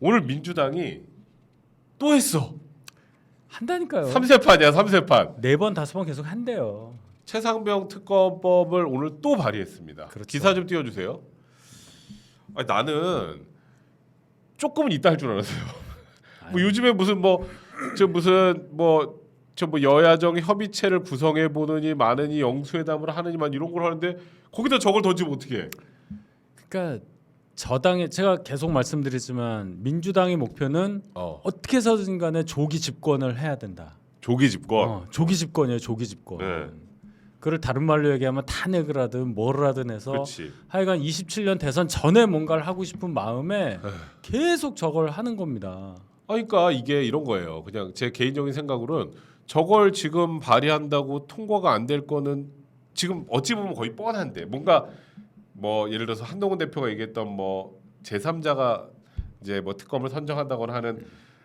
오늘 민주당이 또 했어. 한다니까요. 삼세판이야 삼세판. 네 번 다섯 번 계속 한대요. 최상병 특검법을 오늘 또 발의했습니다. 그렇죠. 기사 좀 띄워주세요. 아니, 나는 조금은 있다 할 줄 알았어요. 뭐 요즘에 무슨 뭐 저 무슨 뭐 저 뭐 여야정 협의체를 구성해 보느니 마느니 영수회담을 하느니만 이런 걸 하는데 거기다 저걸 던지면 어떻게? 그러니까 저당의 제가 계속 말씀드리지만 민주당의 목표는 어. 어떻게 해서든 간에 조기 집권을 해야 된다. 조기 집권. 어, 조기 집권이에요. 조기 집권. 네. 그걸 다른 말로 얘기하면 탄핵을 하든 뭐를 하든 해서 그렇지. 하여간 27년 대선 전에 뭔가를 하고 싶은 마음에 계속 저걸 하는 겁니다. 아, 그러니까 이게 이런 거예요. 그냥 제 개인적인 생각으로는 저걸 지금 발의한다고 통과가 안 될 거는 지금 어찌 보면 거의 뻔한데 뭔가 뭐 예를 들어서 한동훈 대표가 얘기했던 뭐 제3자가 이제 뭐 특검을 선정한다거나 하는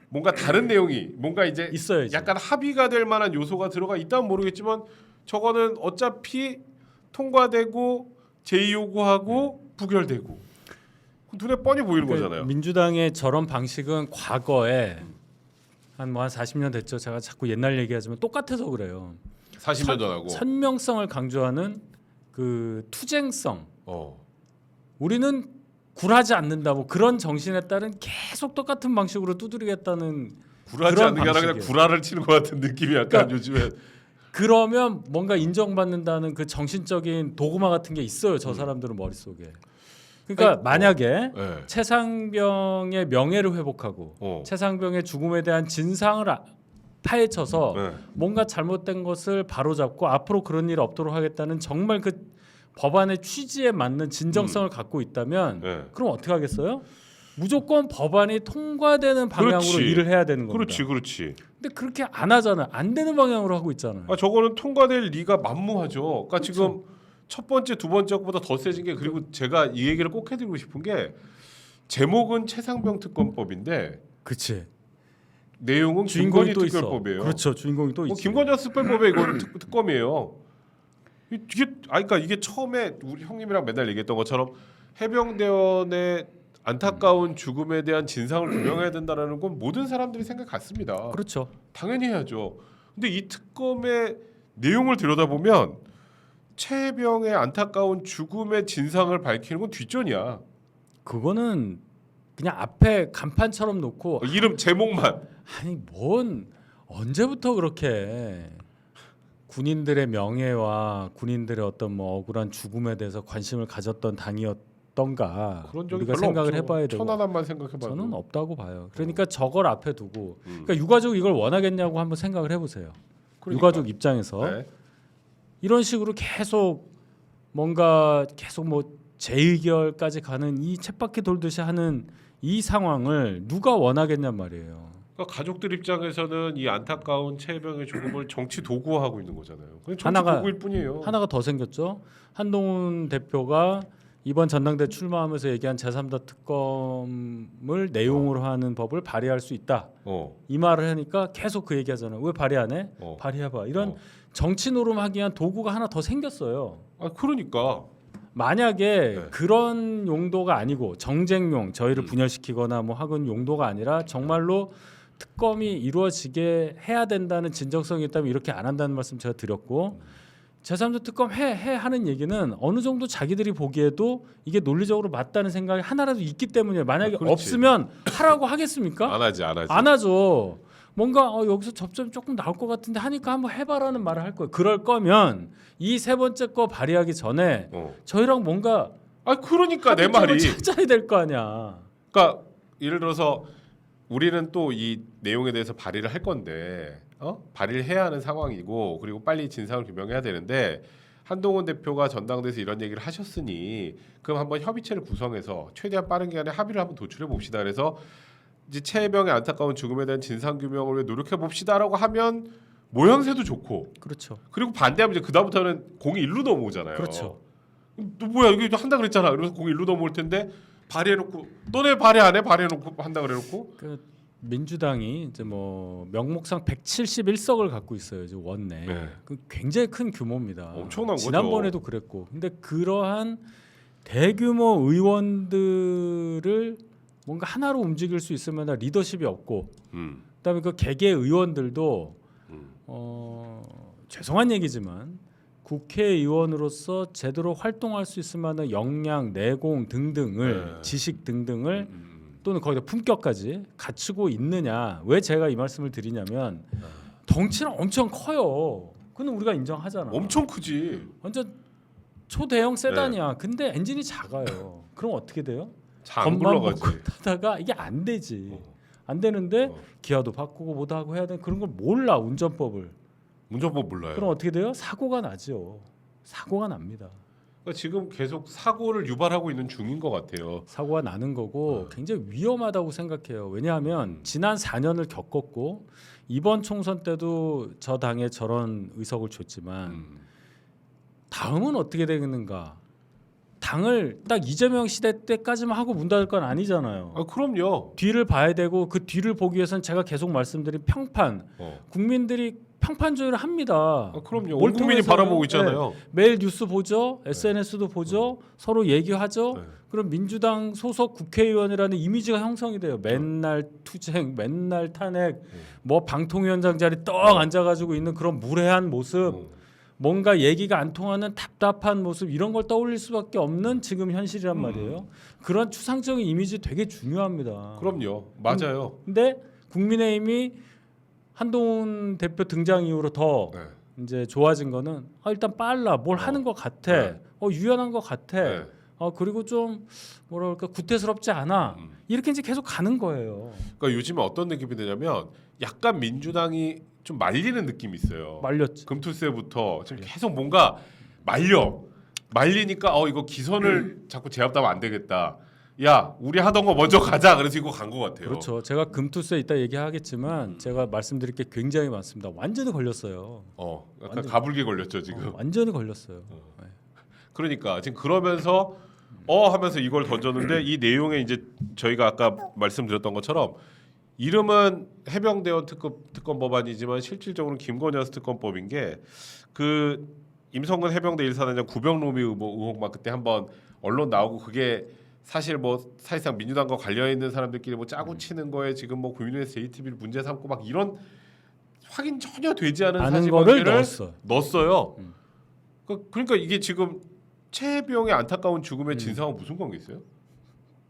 뭔가 다른 내용이 뭔가 이제 있어야지. 약간 합의가 될 만한 요소가 들어가 있다면 모르겠지만 저거는 어차피 통과되고 제의 요구하고 부결되고 눈에 뻔히 보이는 그러니까 거잖아요. 민주당의 저런 방식은 과거에 한 뭐 한 40년 됐죠. 제가 자꾸 옛날 얘기하지만 똑같아서 그래요. 40년 전하고. 선명성을 강조하는 그 투쟁성. 어. 우리는 굴하지 않는다. 뭐 그런 정신에 따른 계속 똑같은 방식으로 두드리겠다는 그런 않는 게 아니라 그냥. 구라를 치는 것 같은 느낌이 약간 그러니까 요즘에 그러면 뭔가 인정받는다는 그 정신적인 도구마 같은 게 있어요. 저 사람들은 머릿속에. 그러니까 아니, 만약에 네. 최상병의 명예를 회복하고 어. 최상병의 죽음에 대한 진상을 아- 파헤쳐서 네. 뭔가 잘못된 것을 바로잡고 앞으로 그런 일이 없도록 하겠다는 정말 그 법안의 취지에 맞는 진정성을 갖고 있다면 네. 그럼 어떻게 하겠어요? 무조건 법안이 통과되는 방향으로 그렇지. 일을 해야 되는 겁니다. 그렇지, 그렇지. 근데 그렇게 안 하잖아요. 안 되는 방향으로 하고 있잖아요. 아 저거는 통과될 리가 만무하죠. 그러니까 그렇죠. 지금 첫 번째, 두 번째 것보다 더 세진 게 그리고 제가 이 얘기를 꼭 해드리고 싶은 게 제목은 최상병 특검법인데 그치. 내용은 주인공이 김건희 또 있어. 특별법이에요. 그렇죠. 주인공이 또뭐 있지. 김건희 특별법에 이건 특, 특검이에요. 이- 이게 아 그러니까 이게 처음에 우리 형님이랑 맨날 얘기했던 것처럼 해병대원의 안타까운 죽음에 대한 진상을 규명해야 된다라는 건 모든 사람들이 생각 같습니다. 그렇죠. 당연히 해야죠. 근데 이 특검의 내용을 들여다보면 최병의 안타까운 죽음의 진상을 밝히는 건 뒷전이야. 그거는 그냥 앞에 간판처럼 놓고 어, 이름 제목만. 아니 뭔 언제부터 그렇게 군인들의 명예와 군인들의 어떤 뭐 억울한 죽음에 대해서 관심을 가졌던 당이었던가 우리가 생각을 없죠. 해봐야 되고 천안함만 생각해봐도. 저는 없다고 봐요. 그러니까 저걸 앞에 두고 음. 그러니까 유가족 이걸 원하겠냐고 한번 생각을 해보세요. 그러니까. 유가족 입장에서 네. 이런 식으로 계속 뭔가 계속 뭐 재의결까지 가는 이 쳇바퀴 돌듯이 하는 이 상황을 누가 원하겠냔 말이에요. 그러니까 가족들 입장에서는 이 안타까운 최병의 죽음을 정치 도구화하고 있는 거잖아요. 그냥 정치 하나가- 도구일 뿐이에요. 하나가 더 생겼죠. 한동훈 대표가 이번 전당대 출마하면서 얘기한 제3자 특검을 내용으로 하는 법을 발의할 수 있다. 어, 이 말을 하니까 계속 그 얘기하잖아요. 왜 발의 안 해? 어. 발의해봐. 이런 어. 정치 노름하기 위한 도구가 하나 더 생겼어요. 아 그러니까 만약에 네. 그런 용도가 아니고 정쟁용 저희를 음. 분열시키거나 뭐 하는 용도가 아니라 정말로 특검이 이루어지게 해야 된다는 진정성이 있다면 이렇게 안 한다는 말씀 제가 드렸고 제3자 특검 해, 해 하는 얘기는 어느 정도 자기들이 보기에도 이게 논리적으로 맞다는 생각이 하나라도 있기 때문에 만약에 아. 없으면 하라고 하겠습니까? 안 하지 안 하지. 안 하죠. 뭔가 어, 여기서 접점이 조금 나올 것 같은데 하니까 한번 해봐라는 말을 할 거예요. 그럴 거면 이 세 번째 거 발의하기 전에 어. 저희랑 뭔가 아 그러니까 내 말이. 찾아야 될 거 아니야. 그러니까 예를 들어서 우리는 또 이 내용에 대해서 발의를 할 건데 어? 발의를 해야 하는 상황이고 그리고 빨리 진상을 규명해야 되는데 한동훈 대표가 전당대에서 이런 얘기를 하셨으니 그럼 한번 협의체를 구성해서 최대한 빠른 기간에 합의를 한번 도출해 봅시다. 그래서 이제 최병의 안타까운 죽음에 대한 진상 규명을 위해 노력해 봅시다라고 하면 모양새도 좋고 그렇죠. 그리고 반대하면 이제 그 다음부터는 공이 일로 넘어오잖아요. 그렇죠. 너 뭐야 이거 한다 그랬잖아. 그래서 공이 일로 넘어올 텐데 발의해놓고 너네 발의 안 해? 발의해놓고 한다 그래놓고 그 민주당이 이제 뭐 명목상 171석을 갖고 있어요. 이제 원내. 네. 그 굉장히 큰 규모입니다. 엄청난. 지난번에도 그랬고. 근데 그러한 대규모 의원들을 뭔가 하나로 움직일 수 있으면 리더십이 없고 음. 그다음에 그 개개 의원들도 음. 어, 죄송한 얘기지만 국회의원으로서 제대로 활동할 수 있을 만한 역량, 내공 등등을 네. 지식 등등을 음. 또는 거기다 품격까지 갖추고 있느냐? 왜 제가 이 말씀을 드리냐면 덩치는 엄청 커요. 그는 우리가 인정하잖아. 엄청 크지. 완전 초대형 세단이야. 네. 근데 엔진이 작아요. 그럼 어떻게 돼요? 잘안 겉만. 먹고 타다가 이게 안 되지. 어. 안 되는데 어. 기아도 바꾸고 뭐도 하고 해야 되는 그런 걸 몰라 운전법을. 운전법 몰라요. 그럼 어떻게 돼요? 사고가 나죠. 사고가 납니다. 그러니까 지금 계속 사고를 유발하고 있는 중인 것 같아요. 사고가 나는 거고 어. 굉장히 위험하다고 생각해요. 왜냐하면 음. 지난 4년을 겪었고 이번 총선 때도 저 당에 저런 의석을 줬지만 음. 다음은 어떻게 되겠는가? 당을 딱 이재명 시대 때까지만 하고 문 닫을 건 아니잖아요. 아 그럼요. 뒤를 봐야 되고 그 뒤를 보기 위해서는 제가 계속 말씀드린 평판 어. 국민들이 평판 조회를 합니다. 아, 그럼요. 뭘온 국민이? 바라보고 있잖아요. 네. 매일 뉴스 보죠, SNS도 보죠, 서로 얘기하죠. 네. 그럼 민주당 소속 국회의원이라는 이미지가 형성이 돼요. 맨날 투쟁, 맨날 탄핵, 뭐 방통위원장 자리 떡 앉아가지고 있는 그런 무례한 모습, 어. 뭔가 얘기가 안 통하는 답답한 모습 이런 걸 떠올릴 수밖에 없는 지금 현실이란 음. 말이에요. 그런 추상적인 이미지 되게 중요합니다. 그럼요. 맞아요. 근데 국민의힘이 한동훈 대표 등장 이후로 더 네. 이제 좋아진 거는 아, 일단 빨라 뭘 어. 하는 것 같아 네. 어 유연한 것 같아 네. 어 그리고 좀 그럴까 구태스럽지 않아 음. 이렇게 이제 계속 가는 거예요 그러니까 요즘에 어떤 느낌이 드냐면 약간 민주당이 좀 말리는 느낌이 있어요. 말렸지 금투세부터 지금 계속 뭔가 말려 말리니까 어 이거 기선을 자꾸 제압하면 안 되겠다. 야 우리 하던 거 먼저 가자. 그래서 이거 간 것 같아요. 그렇죠 제가 금투세 이따 얘기하겠지만 음. 제가 말씀드릴 게 굉장히 많습니다 완전히 걸렸어요 어 약간 완전- 가불기 걸렸죠 지금. 어, 완전히 걸렸어요 어. 네. 그러니까 지금 그러면서 어 하면서 이걸 던졌는데 이 내용에 이제 저희가 아까 말씀드렸던 것처럼 이름은 해병대원 특검 특검 법안이지만 실질적으로는 김건희 특검법인 게 그 임성근 해병대 일사단장 구병로미 의혹- 의혹만 그때 한번 언론 나오고 그게 사실 뭐 사실상 민주당과 관련 있는 사람들끼리 뭐 짜고 치는 거에 지금 뭐 국민의힘 JTB를 문제 삼고 막 이런 확인 전혀 되지 않은 아는 사실관계를 넣었어 넣었어요. 음. 그- 그러니까 이게 지금 최혜병의 안타까운 죽음의 음. 진상은 무슨 관계 있어요?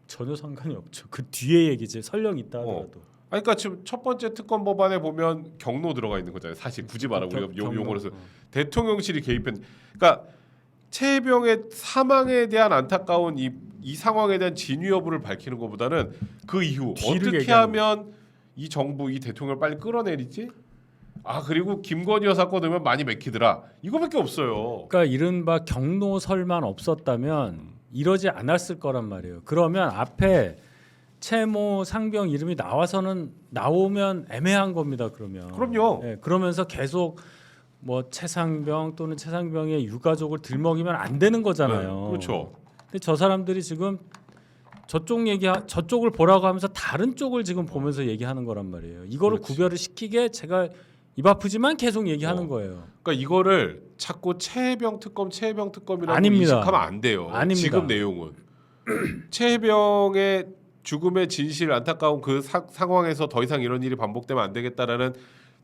전혀 상관이 없죠 그 뒤에 얘기지 설령 있다 하더라도 아니, 그러니까 지금 첫 번째 특검 법안에 보면 경로 들어가 있는 거잖아요. 사실 굳이 말하고 경- 우리가 용- 경로. 용어로서 어. 대통령실이 개입한. 그러니까 최혜병의 사망에 대한 안타까운 이, 이 상황에 대한 진위 여부를 밝히는 것보다는 그 이후 뒤를 어떻게 얘기하는 하면 이 정부 이 대통령을 빨리 끌어내리지? 아 그리고 김건희 여사 거 넣으면 많이 맥히더라. 이거밖에 없어요. 그러니까 이른바 경로설만 없었다면 이러지 않았을 거란 말이에요. 그러면 앞에 채모 상병 이름이 나와서는 나오면 애매한 겁니다. 그러면 그럼요. 예, 그러면서 계속 뭐 최상병 또는 최상병의 유가족을 들먹이면 안 되는 거잖아요. 네, 그렇죠. 근데 저 사람들이 지금 저쪽 얘기 저쪽을 보라고 하면서 다른 쪽을 지금 보면서 얘기하는 거란 말이에요. 이거를 그렇지. 구별을 시키게 제가 입 아프지만 계속 얘기하는 어. 거예요. 그러니까 이거를 자꾸 최해병 특검, 최해병 특검이라고 아닙니다. 인식하면 안 돼요. 아닙니다. 지금 내용은 최해병의 죽음의 진실 안타까운 그 사- 상황에서 더 이상 이런 일이 반복되면 안 되겠다라는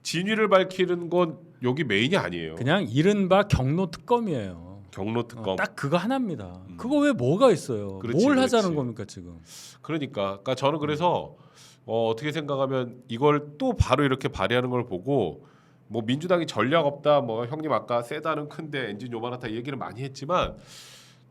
진위를 밝히는 건 여기 메인이 아니에요. 그냥 이른바 경로 특검이에요. 경로 특검. 어, 딱 그거 하나입니다. 음. 그거 왜 뭐가 있어요? 그렇지, 뭘 그렇지. 하자는 겁니까 지금? 그러니까, 그러니까 저는 그래서 어, 어떻게 생각하면 이걸 또 바로 이렇게 발의하는 걸 보고 뭐 민주당이 전략 없다, 뭐 형님 아까 세다는 큰데 엔진 요만하다 얘기를 많이 했지만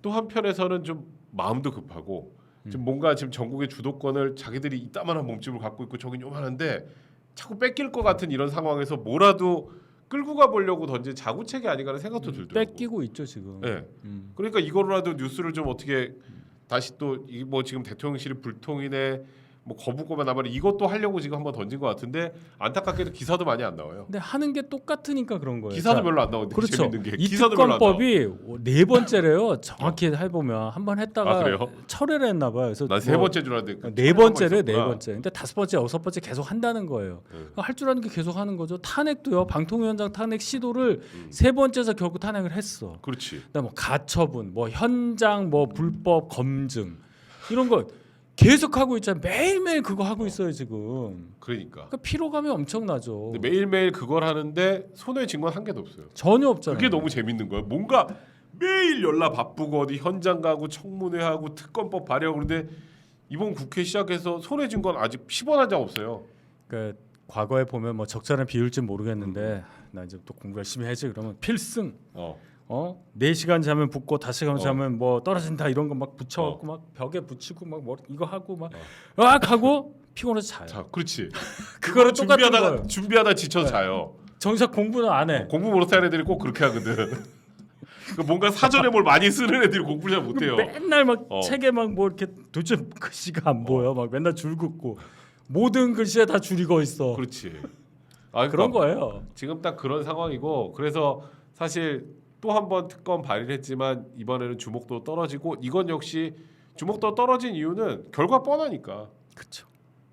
또 한편에서는 좀 마음도 급하고 지금 뭔가 지금 전국의 주도권을 자기들이 이따만한 몸집을 갖고 있고 저긴 요만한데 자꾸 뺏길 것 같은 이런 상황에서 뭐라도 끌고 가보려고 던진 자구책이 아닌가라는 생각도 들더라고요. 뺏기고 있죠 지금. 네. 음. 그러니까 이거로라도 뉴스를 좀 어떻게 다시 또 이 뭐 지금 대통령실이 불통이네 뭐 거부권만 남아 이것도 하려고 지금 한번 던진 것 같은데 안타깝게도 기사도 많이 안 나와요. 근데 하는 게 똑같으니까 그런 거예요. 기사도 자, 별로 안 나오는데 그렇죠. 재밌는 게 이 기사도 별로 안 나와. 특검법이 네 번째래요. 정확히 해보면 한 번 했다가 아, 그래요? 철회를 했나 봐요. 그래서 난세 뭐 번째 줄 알았는데 네 번째래 네. 번째. 근데 다섯 번째 여섯 번째 계속 한다는 거예요. 네. 할줄 아는 게 계속 하는 거죠. 탄핵도요. 방통위원장 탄핵 시도를 음. 세 번째에서 결국 탄핵을 했어. 그렇지. 그다음 뭐 가처분, 뭐 현장 뭐 불법 검증 이런 거 계속 하고 있잖아요. 매일매일 그거 하고 있어요 지금. 그러니까. 그러니까 피로감이 엄청나죠. 근데 매일매일 그걸 하는데 손에 쥔건한 개도 없어요. 전혀 없잖아요. 그게 너무 재밌는 거야. 뭔가 매일 연락 바쁘고 어디 현장 가고 청문회 하고 특검법 발의하고 그런데 이번 국회 시작해서 손에 쥔건 아직 10원 한 장 없어요. 그러니까 과거에 보면 뭐 적절한 비율지 모르겠는데 나 이제 또 공부 열심히 해야지 그러면 필승 어. 어? 4시간 자면 붙고 5시간 어. 자면 뭐 떨어진다 이런 거 막 붙여 갖고 막 벽에 붙이고 막뭐 이거 하고 막악 하고 피곤해서 자요. 자, 그렇지. 그거를 준비하다가 거예요. 준비하다 지쳐 서 자요. 정작 공부는 안 해. 공부 못하는 애들이 꼭 그렇게 하거든. 그 뭔가 사전에 뭘 많이 쓰는 애들이 공부를 잘 못해요. 맨날 막 어. 책에 막 뭐 이렇게 도대체 글씨가 안 보여. 막 맨날 줄 긋고 모든 글씨에 다 줄이 거 있어. 그렇지. 아, 그런 그러니까 거예요. 지금 딱 그런 상황이고 그래서 사실 또 한 번 특검 발의를 했지만 이번에는 주목도 떨어지고 이건 역시 주목도 떨어진 이유는 결과 뻔하니까. 그렇죠.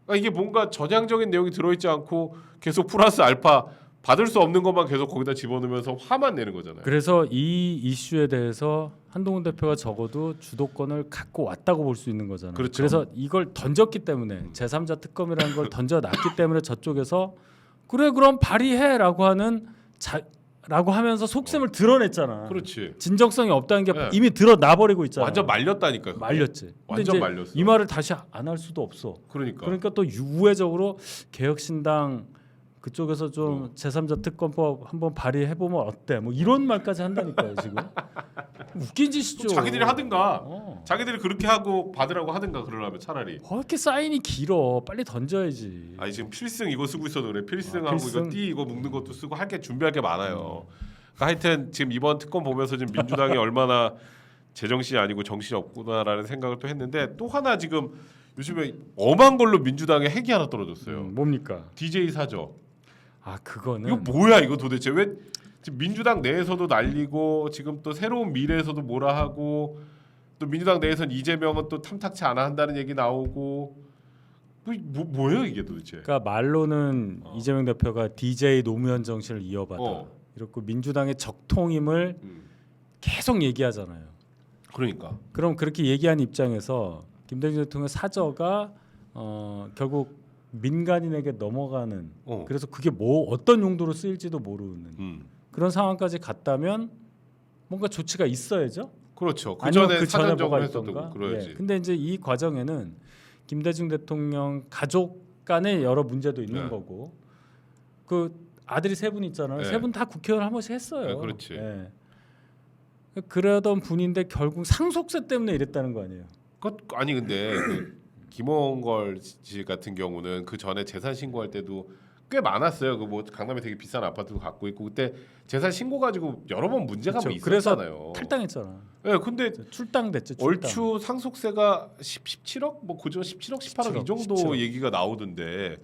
그러니까 이게 뭔가 전향적인 내용이 들어있지 않고 계속 플러스 알파 받을 수 없는 것만 계속 거기다 집어넣으면서 화만 내는 거잖아요. 그래서 이 이슈에 대해서 한동훈 대표가 적어도 주도권을 갖고 왔다고 볼 수 있는 거잖아요. 그렇죠. 래서 이걸 던졌기 때문에 제3자 특검이라는 걸 던져놨기 때문에 저쪽에서 그래 그럼 발의해라고 하는 자, 라고 하면서 속셈을 드러냈잖아. 그렇지. 진정성이 없다는 게 네. 이미 드러나 버리고 있잖아. 완전 말렸다니까. 그거. 말렸지. 완전 말렸어. 이 말을 다시 안 할 수도 없어. 그러니까. 그러니까 또 우회적으로 개혁신당 그쪽에서 좀 어. 제3자 특검법 한번 발의해 보면 어때? 뭐 이런 말까지 한다니까요 지금. 웃긴 짓이죠. 자기들이 하든가. 어. 자기들이 그렇게 하고 받으라고 하든가 그러려면 차라리. 뭐 이렇게 사인이 길어. 빨리 던져야지. 아니 지금 필승 이거 쓰고 있어도 그래. 필승하고 아, 필승. 이거 띠 이거 묶는 것도 쓰고 할 게 준비할 게 많아요. 그러니까 하여튼 지금 이번 특검 보면서 지금 민주당이 얼마나 제정신이 아니고 정신이 없구나라는 생각을 또 했는데 또 하나 지금 요즘에 엄한 걸로 민주당에 핵이 하나 떨어졌어요. 음, 뭡니까? DJ 사저. 아 그거는 이거 뭐야 이거 도대체 왜 지금 민주당 내에서도 난리고 지금 또 새로운 미래에서도 뭐라 하고 또 민주당 내에서는 이재명은 또 탐탁치 않아 한다는 얘기 나오고 뭐, 뭐 뭐예요 이게 도대체? 그러니까 말로는 어. 이재명 대표가 DJ 노무현 정신을 이어받아. 어. 이렇고 민주당의 적통임을 음, 계속 얘기하잖아요. 그러니까 그럼 그렇게 얘기한 입장에서 김대중 대통령 사저가 어, 결국 민간인에게 넘어가는 어. 그래서 그게 뭐 어떤 용도로 쓰일지도 모르는 음. 그런 상황까지 갔다면 뭔가 조치가 있어야죠. 그렇죠. 그 전에 그 전에 뭐가 있던가. 그래야지. 예. 근데 이제 이 과정에는 김대중 대통령 가족 간의 여러 문제도 있는 네. 거고 그 아들이 세 분 있잖아요. 네. 세분 다 국회의원 한 번씩 했어요. 네, 그렇지. 예. 그러던 분인데 결국 상속세 때문에 이랬다는 거 아니에요. 그 아니 근데 그 김원걸 씨 같은 경우는 그 전에 재산 신고할 때도 꽤 많았어요. 그 뭐 강남에 되게 비싼 아파트도 갖고 있고 그때 재산 신고 가지고 여러 번 문제가 뭐 그렇죠. 그래서 있었잖아요. 탈당했잖아. 예, 근데 출당됐죠. 출당. 얼추 상속세가 10, 17억 뭐 그저 17억 18억 이 17억, 정도 17억. 얘기가 나오던데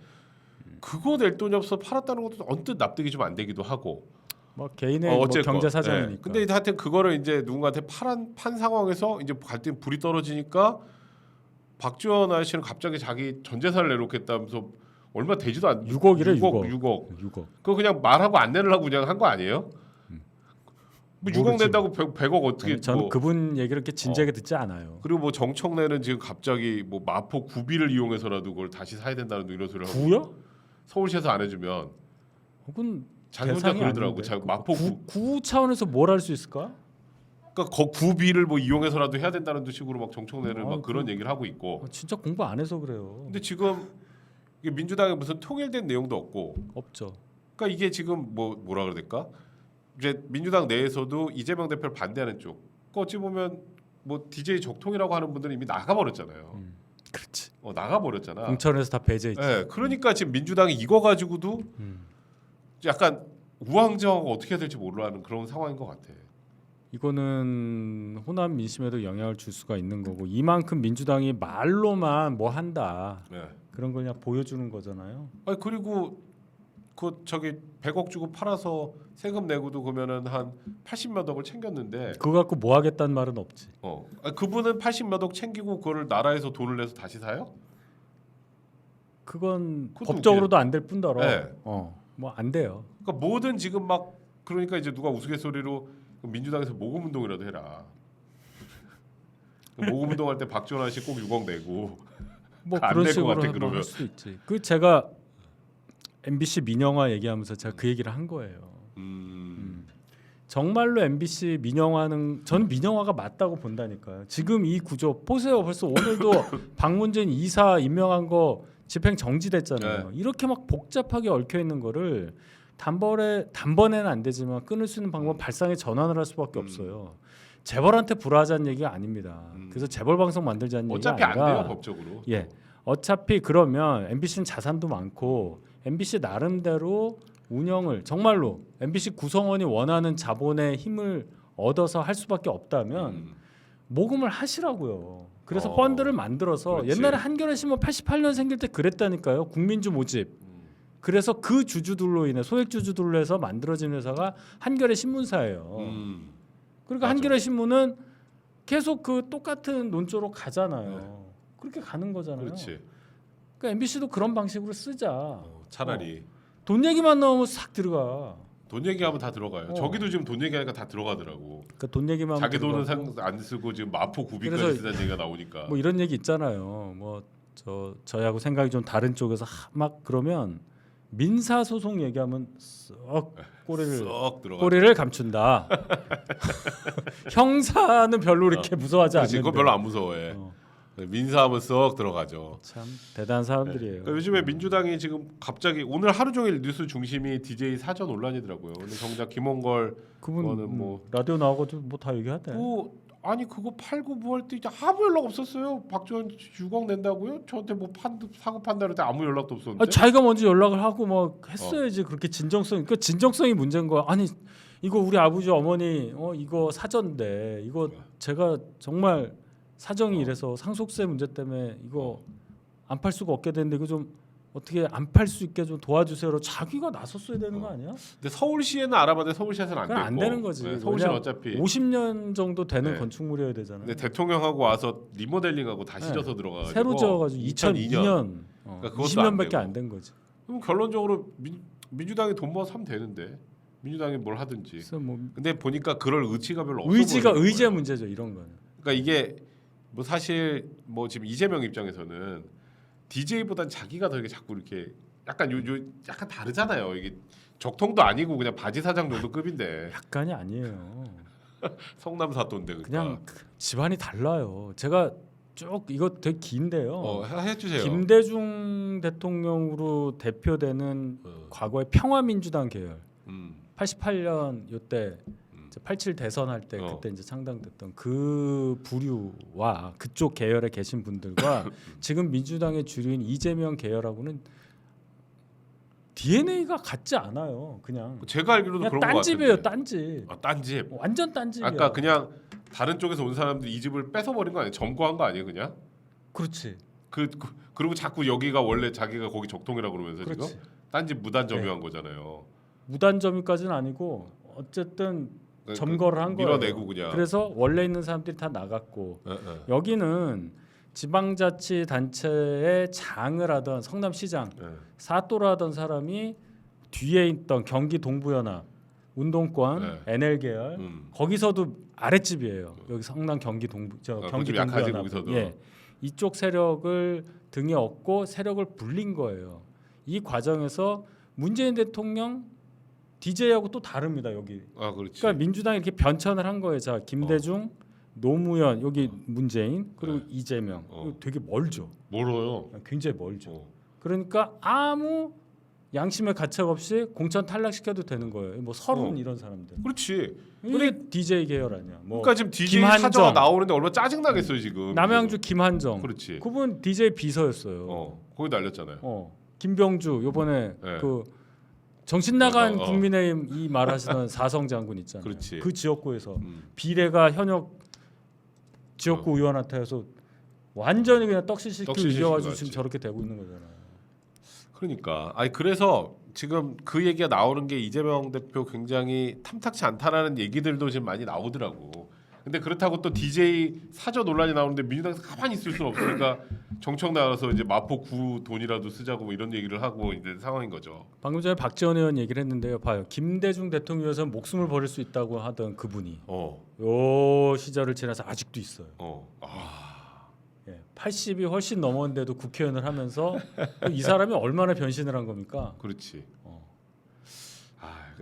그거 낼 돈이 없어 팔았다는 것도 언뜻 납득이 좀 안 되기도 하고 뭐 개인의 어, 뭐. 경제 예. 사정이니까. 근데 하여튼 그거를 이제 누군가한테 팔한 판 상황에서 이제 갈등 불이 떨어지니까 박지원 아저씨는 갑자기 자기 전 재산을 내놓겠다면서 얼마 되지도 않 6억이래 6억 6억. 6억 6억. 그거 그냥 말하고 안 내려고 그냥 한 거 아니에요? 뭐 6억 모르지. 낸다고 100, 100억 어떻게 저는 뭐 그분 얘기를 이렇게 진지하게 듣지 않아요. 그리고 뭐 정청래는 지금 갑자기 뭐 마포 구비를 이용해서라도 그걸 다시 사야 된다는 이런 소리를 하고 구요? 서울시에서 안 해주면 혹은 자기 혼자 그러더라고. 그 마포 구, 구, 구 차원에서 뭘 할 수 있을까? 그러니까 거 구비를 뭐 이용해서라도 해야 된다는 식으로 막 정청래를 아, 막 그런 그- 얘기를 하고 있고. 어, 진짜 공부 안 해서 그래요. 근데 지금 민주당에 무슨 통일된 내용도 없고, 없죠. 그러니까 이게 지금 뭐 뭐라 그래야 될까? 이제 민주당 내에서도 이재명 대표를 반대하는 쪽, 그 어찌 보면 뭐 DJ 적통이라고 하는 분들은 이미 나가 버렸잖아요. 음, 그렇지. 어 나가 버렸잖아. 공천에서 다 배제했지. 예, 그러니까 지금 민주당이 이거 가지고도 음. 약간 우왕좌왕 어떻게 해야 될지 모르는 그런 상황인 것 같아. 이거는 호남 민심에도 영향을 줄 수가 있는 거고 이만큼 민주당이 말로만 뭐 한다 네. 그런 걸 그냥 보여주는 거잖아요. 아니 그리고 그 저기 100억 주고 팔아서 세금 내고도 그러면은 한 80몇 억을 챙겼는데 그거 갖고 뭐 하겠다는 말은 없지. 어 아니, 그분은 80몇 억 챙기고 그거를 나라에서 돈을 내서 다시 사요? 그건 법적으로도 안 될 뿐더러 네. 어뭐 안 돼요. 그러니까 뭐든 지금 막 그러니까 이제 누가 우스갯소리로 민주당에서 모금 운동이라도 해라. 모금 운동할 때 박지원 아저씨 꼭 6억 내고 뭐안 그런 식으로 같아, 그러면. 할 수도 있지. 그 제가 MBC 민영화 얘기하면서 제가 그 얘기를 한 거예요. 음. 정말로 MBC 민영화는 저는 민영화가 맞다고 본다니까요. 지금 이 구조 보세요. 벌써 오늘도 박문진 이사 임명한 거 집행 정지됐잖아요. 이렇게 막 복잡하게 얽혀 있는 거를 단번에 단번에는 안 되지만 끊을 수 있는 방법 은 발상에 전환을 할 수밖에 음. 없어요. 재벌한테 불화하자는 얘기가 아닙니다. 음. 그래서 재벌 방송 만들자는 얘기가 어차피 안 아니라 돼요 법적으로. 예. 어차피 그러면 MBC는 자산도 많고 MBC 나름대로 운영을 정말로 MBC 구성원이 원하는 자본의 힘을 얻어서 할 수밖에 없다면 음. 모금을 하시라고요. 그래서 어, 펀드를 만들어서 그렇지. 옛날에 한겨레 신문 88년 생길 때 그랬다니까요. 국민주 모집. 음. 그래서 그 주주들로 인해 소액 주주들로 해서 만들어진 회사가 한겨레 신문사예요. 음. 그러니까 맞아. 한겨레 신문은 계속 그 똑같은 논조로 가잖아요. 네. 그렇게 가는 거잖아요. 그렇지. 그러니까 MBC도 그런 방식으로 쓰자. 어, 차라리 돈 얘기만 나오면 싹 들어가. 돈 얘기하면 다 들어가요. 어. 저기도 지금 돈 얘기하니까 다 들어가더라고. 그러니까 돈 얘기만 자기 돈은. 상, 안 쓰고 지금 마포 구비까지 쓰다는 얘기가 나오니까. 뭐 이런 얘기 있잖아요. 뭐 저 저하고 생각이 좀 다른 쪽에서 하- 막 그러면 민사 소송 얘기하면 썩 꼬리를 썩 들어가. 꼬리를 감춘다. 형사는 별로 이렇게 무서워하지 어. 그렇지. 않는데. 그거 별로 안 무서워해. 어, 민사하면 썩 들어가죠. 참 대단한 사람들이에요. 그러니까 요즘에 민주당이 지금 갑자기 오늘 하루 종일 뉴스 중심이 DJ 사전 논란이더라고요. 근데 정작 김원걸 그분 그거는 음, 뭐- 라디오 나와가지고 뭐다 얘기하대. 뭐 아니 그거 팔고 뭐 할 때 이제 아무 연락 없었어요. 박지원 6억 낸다고요? 저한테 뭐 판, 사고 판다를 때 아무 연락도 없었는데. 아, 자기가 먼저 연락을 하고 막 했어야지 그렇게 진정성. 그 진정성이 문제인 거야. 아니 이거 우리 아버지 어머니 어 이거 사전인데 이거 제가 정말 사정이 어. 이래서 상속세 문제 때문에 이거 안 팔 수가 없게 되는데 이거 좀 어떻게 안 팔 수 있게 좀 도와주세요. 자기가 나섰어야 되는 거 아니야? 근데 서울시에는 알아봤는데 서울시에서는 안 그건 되고. 안 되는 거지. 네, 서울시는 왜냐- 어차피 50년 정도 되는 네. 건축물이어야 되잖아요. 근데 대통령하고 와서 리모델링하고 다시 네. 져서 들어가가지고 새로 지어가지고 2002년, 어, 그러니까 그것도 20년밖에 안안된 거지. 그럼 결론적으로 민, 민주당이 돈 모아서 하면 되는데 민주당이 뭘 하든지. 그래서 뭐 근데 보니까 그럴 의지가 별로 없어 의지가 보이는 의지의 거예요. 문제죠 이런 거는. 그러니까 이게 뭐 사실 뭐 지금 이재명 입장에서는 DJ보단 자기가 더 이렇게 자꾸 이렇게 약간 요, 요 약간 다르잖아요. 이게 적통도 아니고 그냥 바지 사장 정도 급인데 약간이 아니에요. 성남 사또인데 그러니까. 그냥 그 집안이 달라요. 제가 쭉 이거 되게 긴데요. 어, 해- 해주세요. 김대중 대통령으로 대표되는 어, 과거의 평화민주당 계열. 음, 88년 요때 음. 87 대선 할때 어. 그때 이제 창당됐던 그 부류와 그쪽 계열에 계신 분들과 지금 민주당의 주류인 이재명 계열하고는 DNA가 같지 않아요. 그냥 제가 알기로도 그냥 그런 거 딴집이에요. 같은데. 딴 집. 아, 딴 집. 완전 딴집이야. 아까 그냥 다른 쪽에서 온 사람들이 이 집을 뺏어버린 거 아니에요? 점거한 거 아니에요, 그냥? 그렇지. 그, 그 그리고 자꾸 여기가 원래 자기가 거기 적통이라고 그러면서 그렇지. 네. 지금 딴 집 무단 점유한 거잖아요. 무단 점유까지는 아니고 어쨌든 그러니까 점거를 한 거예요. 밀어내고 그냥. 그래서 원래 있는 사람들이 다 나갔고 예, 예. 여기는 지방자치 단체의 장을 하던 성남시장 예. 사또를 하던 사람이 뒤에 있던 경기 동부연합 운동권 네. NL 계열 음. 거기서도 아랫집이에요. 여기 성남 경기 동부 저 아, 경기 동부연합. 예 이쪽 세력을 등에 업고 세력을 불린 거예요. 이 과정에서 문재인 대통령 DJ하고 또 다릅니다 여기. 아 그렇지. 그러니까 민주당이 이렇게 변천을 한 거예요. 자 김대중, 노무현 여기 문재인 그리고 어. 네. 이재명 어. 되게 멀죠. 멀어요. 굉장히 멀죠. 어. 그러니까 아무 양심의 가책 없이 공천 탈락시켜도 되는 거예요. 뭐 서른 어. 이런 사람들. 그렇지. 이게 DJ 계열 아니야. 뭐 그러니까 지금 DJ. 사저가 나오는데 얼마 나 짜증 나겠어요 지금. 남양주 김한정. 그렇지. 그분 DJ 비서였어요. 어. 어 거기 날렸잖아요. 김병주 요번에 네. 그 정신 나간 어, 어. 국민의힘 이 말하시던 사성 장군 있잖아요. 그렇지. 그 지역구에서 음. 비례가 현역 지역구 어. 의원한테 해서 완전히 그냥 떡시시키고 이겨가지고 것 지금 같지. 저렇게 되고 있는 거잖아요. 그러니까 아니 그래서 지금 그 얘기가 나오는 게 이재명 대표 굉장히 탐탁치 않다라는 얘기들도 지금 많이 나오더라고. 근데 그렇다고 또 DJ 사저 논란이 나오는데 민주당에서 가만히 있을 수는 없으니까 정청 나와서 이제 마포 구 돈이라도 쓰자고 뭐 이런 얘기를 하고 있는 상황인 거죠. 방금 전에 박지원 의원 얘기를 했는데요. 봐요. 김대중 대통령 위해서 목숨을 버릴 수 있다고 하던 그분이 어, 요 시절을 지나서 아직도 있어요. 어, 아, 예, 80이 훨씬 넘었는데도 국회의원을 하면서 또이 사람이 얼마나 변신을 한 겁니까? 그렇지.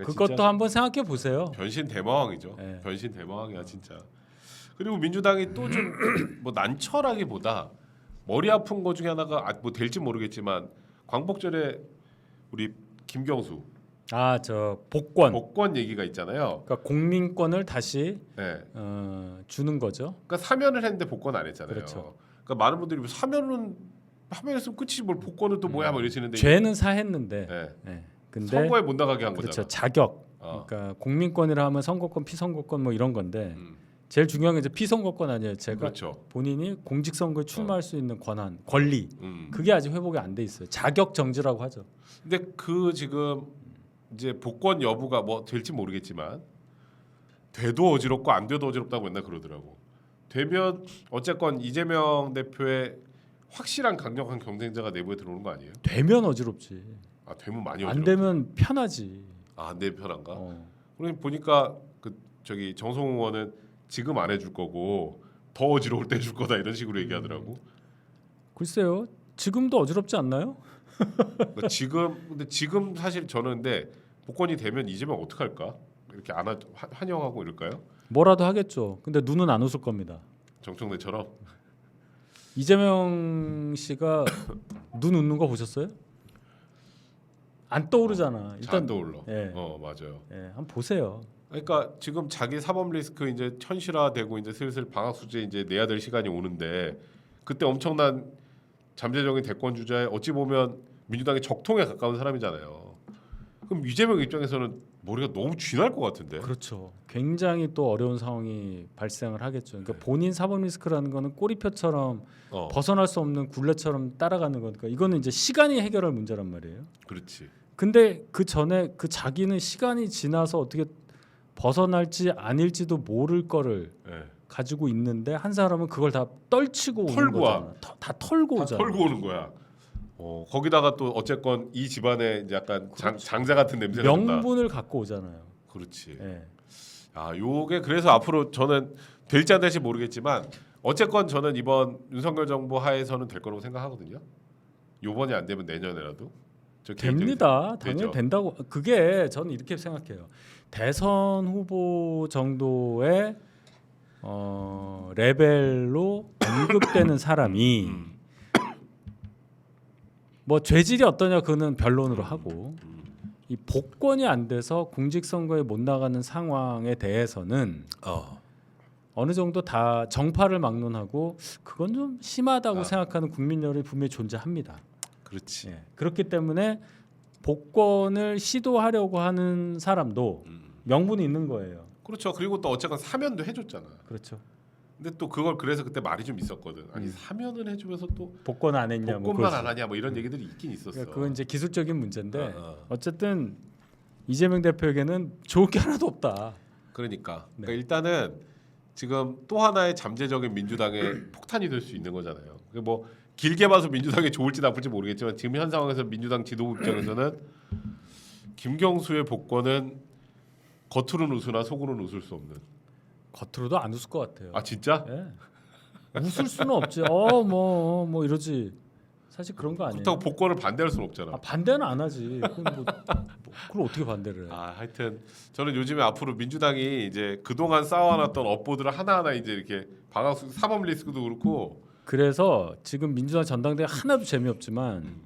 그러니까 그것도 한번 생각해 보세요. 변신 대마왕이죠. 네. 변신 대마왕이야 진짜. 그리고 민주당이 또 좀 뭐 난처라기보다 머리 아픈 거 중에 하나가 아, 뭐 될지 모르겠지만 광복절에 우리 김경수 아 저 복권, 복권 얘기가 있잖아요. 그러니까 국민권을 다시 네. 어, 주는 거죠. 그러니까 사면을 했는데 복권 안 했잖아요. 그렇죠. 그러니까 많은 분들이 뭐 사면은 사면했으면 끝이지 뭘 복권은 또 뭐야 뭐 이러시는데 죄는 사했는데, 네. 예, 근데 선거에 못 나가게 한 그렇죠 거잖아. 자격. 어. 그러니까 국민권이라 하면 선거권, 피선거권 뭐 이런 건데 음, 제일 중요한 게 이제 피선거권 아니에요. 제가 그렇죠. 본인이 공직선거에 출마할 수 있는 권한, 권리 음. 그게 아직 회복이 안 돼 있어요. 자격 정지라고 하죠. 근데 그 지금 이제 복권 여부가 뭐 될지 모르겠지만 돼도 어지럽고 안 돼도 어지럽다고 맨날 그러더라고. 되면 어쨌건 이재명 대표의 확실한 강력한 경쟁자가 내부에 들어오는 거 아니에요? 되면 어지럽지. 아 되면 많이 안. 되면 편하지. 아내 편한가? 어. 그러니 보니까 그 저기 정성훈 의원은 지금 안 해줄 거고 더 어지러울 때 해줄 거다 이런 식으로 얘기하더라고. 글쎄요. 지금도 어지럽지 않나요? 그러니까 지금 근데 지금 사실 저는 근데 복권이 되면 이재명 어떻게 할까? 이렇게 안 하, 환- 환영하고 이럴까요? 뭐라도 하겠죠. 근데 눈은 안 웃을 겁니다. 정청래처럼 이재명 씨가 눈 웃는 거 보셨어요? 안 떠오르잖아. 잘안 일단 떠올라. 예. 어 맞아요. 예, 한번 보세요. 그러니까 지금 자기 사법 리스크 이제 현실화되고 이제 슬슬 방학 수재 이제 내야 될 시간이 오는데 그때 엄청난 잠재적인 대권 주자에 어찌 보면 민주당의 적통에 가까운 사람이잖아요. 그럼 이재명 입장에서는 머리가 너무 쥐날 것 같은데. 그렇죠. 굉장히 또 어려운 상황이 발생을 하겠죠. 그러니까 본인 사법 리스크라는 거는 꼬리표처럼 어, 벗어날 수 없는 굴레처럼 따라가는 거니까 이거는 이제 시간이 해결할 문제란 말이에요. 그렇지. 근데 그 전에 그 자기는 시간이 지나서 어떻게 벗어날지 아닐지도 모를 거를 예. 가지고 있는데 한 사람은 그걸 다 떨치고 오는 털고 와. 거잖아. 터- 다 털고 다 오잖아. 털고 오는 거야. 어, 거기다가 또 어쨌건 이 집안에 이제 약간 장, 그렇지. 장자 같은 냄새가 난다. 명분을 갖고 오잖아요. 그렇지. 예. 아, 요게 그래서 앞으로 저는 될지 안 될지 모르겠지만 어쨌건 저는 이번 윤석열 정부 하에서는 될 거라고 생각하거든요. 요번이 안 되면 내년에라도 됩니다. 되죠. 당연히 된다고. 그게 저는 이렇게 생각해요. 대선 후보 정도의 어, 레벨로 언급되는 사람이 음, 뭐 죄질이 어떠냐 그는 변론으로 하고 음. 이 복권이 안 돼서 공직선거에 못 나가는 상황에 대해서는 어. 어느 정도 다 정파를 막론하고 그건 좀 심하다고 아. 생각하는 국민열이 분명히 존재합니다. 그렇지. 예. 그렇기 때문에 복권을 시도하려고 하는 사람도 음. 명분이 있는 거예요. 그렇죠. 그리고 또 어쨌건 사면도 해줬잖아. 그렇죠. 근데 또 그걸 그래서 그때 말이 좀 있었거든. 아니 음. 사면을 해주면서 또 복권 안 했냐 뭐 복권만 그러지. 안 하냐 뭐 이런 얘기들이 있긴 있었어. 그러니까 그건 이제 기술적인 문제인데 어, 어. 어쨌든 이재명 대표에게는 좋을 게 하나도 없다. 그러니까. 네. 그러니까 일단은 지금 또 하나의 잠재적인 민주당의 폭탄이 될 수 있는 거잖아요. 그뭐 길게 봐서 민주당이 좋을지 나쁠지 모르겠지만 지금 현 상황에서 민주당 지도부 입장에서는 김경수의 복권은 겉으로는 웃으나 속으로는 웃을 수 없는. 겉으로도 안 웃을 것 같아요. 아 진짜? 예. 웃을 수는 없지. 어 뭐뭐 뭐 이러지. 사실 그런 거 아니에요. 그렇다고 복권을 반대할 수는 없잖아. 아, 반대는 안 하지. 그럼 뭐, 뭐 그걸 어떻게 반대를 해? 아 하여튼 저는 요즘에 앞으로 민주당이 이제 그동안 쌓아놨던 업보들을 하나하나 이제 이렇게 방학 수- 사법 리스크도 그렇고 그래서 지금 민주당 전당대회 하나도 재미없지만 음.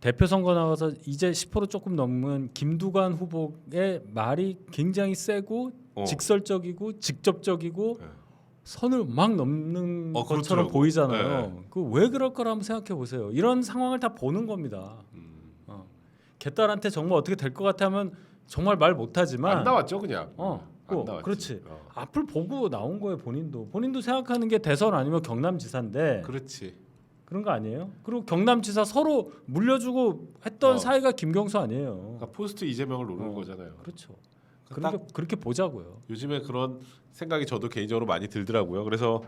대표 선거 나가서 이제 10% 조금 넘은 김두관 후보의 말이 굉장히 세고 어. 직설적이고 직접적이고 네. 선을 막 넘는 어, 것처럼 그렇더라고. 보이잖아요. 그왜 그럴 거라 한번 생각해 보세요. 이런 상황을 다 보는 겁니다. 음. 어. 개딸한테 정말 어떻게 될 것 같으면 정말 말 못하지만 안 나왔죠 그냥. 어, 안 그, 나왔지. 그렇지. 어. 앞을 보고 나온 거예요 본인도. 본인도 생각하는 게 대선 아니면 경남지사인데 그렇지. 그런 거 아니에요? 그리고 경남지사 서로 물려주고 했던 어. 사이가 김경수 아니에요. 그러니까 포스트 이재명을 노리는 어. 거잖아요. 그렇죠. 그러니까 그렇게 그렇게 보자고요. 요즘에 그런 생각이 저도 개인적으로 많이 들더라고요. 그래서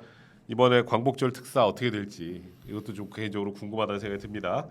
이번에 광복절 특사 어떻게 될지 이것도 좀 개인적으로 궁금하다는 생각이 듭니다.